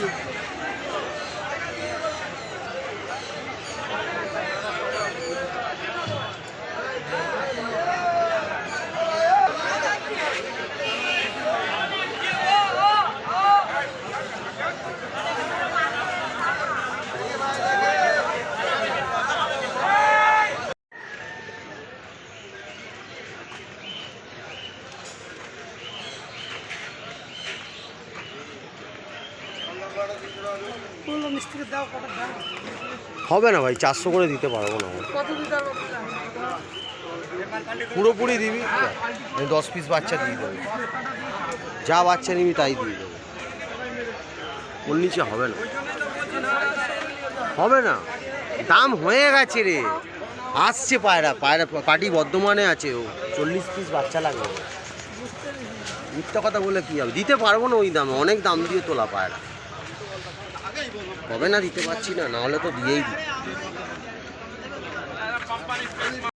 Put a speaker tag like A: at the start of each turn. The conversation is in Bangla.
A: you. বলল মিস্ত্রি দাও কটা দাও
B: হবে না ভাই চারশো করে দিতে পারব না আমি।
A: কত দিতে
B: পুরোপুরি দিবি? দশ পিস বাচ্চা দিয়ে দেবো। যা বাচ্চা নিবি তাই দিয়ে দেবো। ওর নিচে হবে না। হবে না। দাম হয়ে গেছে রে। আসছে পায়রা পায়রা পার্টি বর্ধমানে আছে ও। চল্লিশ পিস বাচ্চা লাগবে। মিথ্যা কথা বলে কী হবে? দিতে পারব না ওই দামে। অনেক দাম দিয়ে তোলা পায়রা। হবে না দিতে পারছি না নাহলে তো দিয়েই দিই।